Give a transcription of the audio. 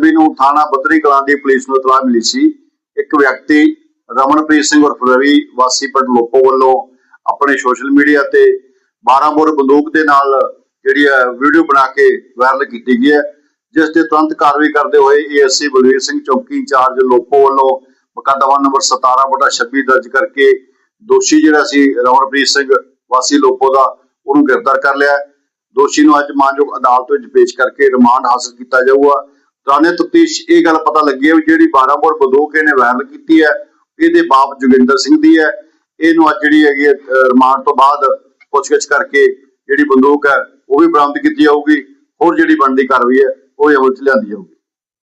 ਵੀ ਨੂੰ ਥਾਣਾ ਬੱਦਰੀ ਕਲਾਂ ਦੀ ਪੁਲਿਸ ਨੂੰ ਇਤਲਾਹ ਮਿਲੀ ਸੀ। ਇੱਕ ਵਿਅਕਤੀ ਰਮਨਪ੍ਰੀਤ ਸਿੰਘ ਉਰਫ ਰਵੀ ਵਾਸੀ ਪਿੰਡ ਲੋਪੋ ਵੱਲੋਂ ਆਪਣੇ ਸੋਸ਼ਲ ਮੀਡੀਆ ਤੇ 12 ਬੋਰ ਬੰਦੂਕ ਦੇ ਨਾਲ ਜਿਹੜੀ ਹੈ ਵੀਡੀਓ ਬਣਾ ਕੇ ਵਾਇਰਲ ਕੀਤੀ ਗਈ ਹੈ। ਜਿਸ ਤੇ ਤੁਰੰਤ ਕਾਰਵਾਈ ਕਰਦੇ ਹੋਏ ਏਐਸਸੀ ਬਲਵੀਰ ਸਿੰਘ ਚੌਕੀ ਇੰਚਾਰਜ ਲੋਪੋ ਵੱਲੋਂ ਮੁਕੱਦਮਾ ਨੰਬਰ 17 ਬਟਾ 26 ਦਰਜ ਕਰਕੇ ਦੋਸ਼ੀ ਜਿਹੜਾ ਸੀ ਰਮਨਪ੍ਰੀਤ ਸਿੰਘ ਵਾਸੀ ਲੋਪੋ ਦਾ ਉਹਨੂੰ ਗ੍ਰਿਫਤਾਰ ਕਰ ਲਿਆ ਦੋਸ਼ੀ ਨੂੰ ਅੱਜ ਮਾਨਯੋਗ ਅਦਾਲਤ ਵਿੱਚ ਪੇਸ਼ ਕਰਕੇ ਰਿਮਾਂਡ ਹਾਸਲ ਕੀਤਾ ਜਾਊਗਾ। ਦੌਰਾਨੇ ਤਪਤੀਸ਼ ਇਹ ਗੱਲ ਪਤਾ ਲੱਗੀ ਹੈ ਵੀ ਜਿਹੜੀ 12 ਬੋਰ ਬੰਦੂਕ ਇਹਨੇ ਵਾਇਰਲ ਕੀਤੀ ਹੈ ਇਹਦੇ ਬਾਪ ਜੋਗਿੰਦਰ ਸਿੰਘ ਦੀ ਹੈ। ਇਹਨੂੰ ਅੱਜ ਜਿਹੜੀ ਹੈਗੀ ਹੈ, ਰਿਮਾਂਡ ਤੋਂ ਬਾਅਦ ਪੁੱਛਗਿੱਛ ਕਰਕੇ ਜਿਹੜੀ ਬੰਦੂਕ ਹੈ ਉਹ ਵੀ ਬਰਾਮਦ ਕੀਤੀ ਜਾਊਗੀ ਹੋਰ ਜਿਹੜੀ ਬਣਦੀ ਕਾਰਵਾਈ ਹੈ ਉਹ ਅਮਲ ਚ ਲਿਆਂਦੀ ਜਾਊਗੀ।